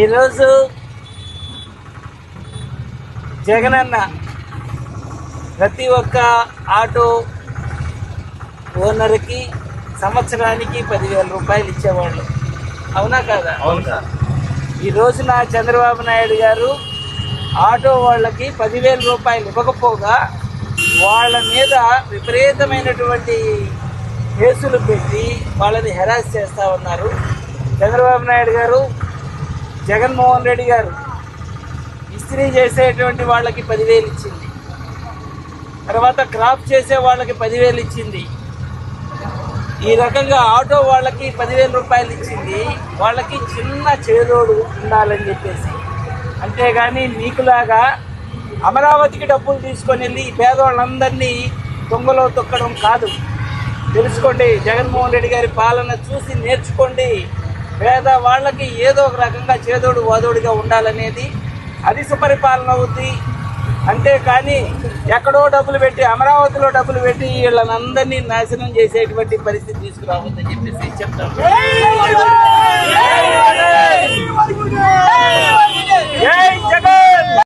ఈరోజు జగనన్న ప్రతి ఒక్క ఆటో ఓనర్కి సంవత్సరానికి పదివేల రూపాయలు ఇచ్చేవాళ్ళు. అవునా కాదా? అవును సార్. ఈ రోజున చంద్రబాబు నాయుడు గారు ఆటో వాళ్ళకి పదివేల రూపాయలు ఇవ్వకపోగా వాళ్ళ మీద విపరీతమైనటువంటి కేసులు పెట్టి వాళ్ళని హెరాస్ చేస్తూ ఉన్నారు. చంద్రబాబు నాయుడు గారు జగన్మోహన్ రెడ్డి గారు ఇస్త్రీ చేసేటువంటి వాళ్ళకి పదివేలు ఇచ్చింది. తర్వాత క్రాప్ చేసే వాళ్ళకి పదివేలు ఇచ్చింది. ఈ రకంగా ఆటో వాళ్ళకి పదివేల రూపాయలు ఇచ్చింది. వాళ్ళకి చిన్న చేదోడు ఉండాలని చెప్పేసి. అంతేగాని మీకులాగా అమరావతికి డబ్బులు తీసుకొని వెళ్ళి పేదవాళ్ళందరినీ దొంగలో తొక్కడం కాదు. తెలుసుకోండి జగన్మోహన్ రెడ్డి గారి పాలన చూసి నేర్చుకోండి. పేద వాళ్ళకి ఏదో ఒక రకంగా చేదోడు వాదోడిగా ఉండాలనేది అది సుపరిపాలన అవుద్ది. అంతేకాని ఎక్కడో డబ్బులు పెట్టి అమరావతిలో డబ్బులు పెట్టి వీళ్ళనందరినీ నాశనం చేసేటువంటి పరిస్థితి తీసుకురావద్దని చెప్పేసి చెప్తాను.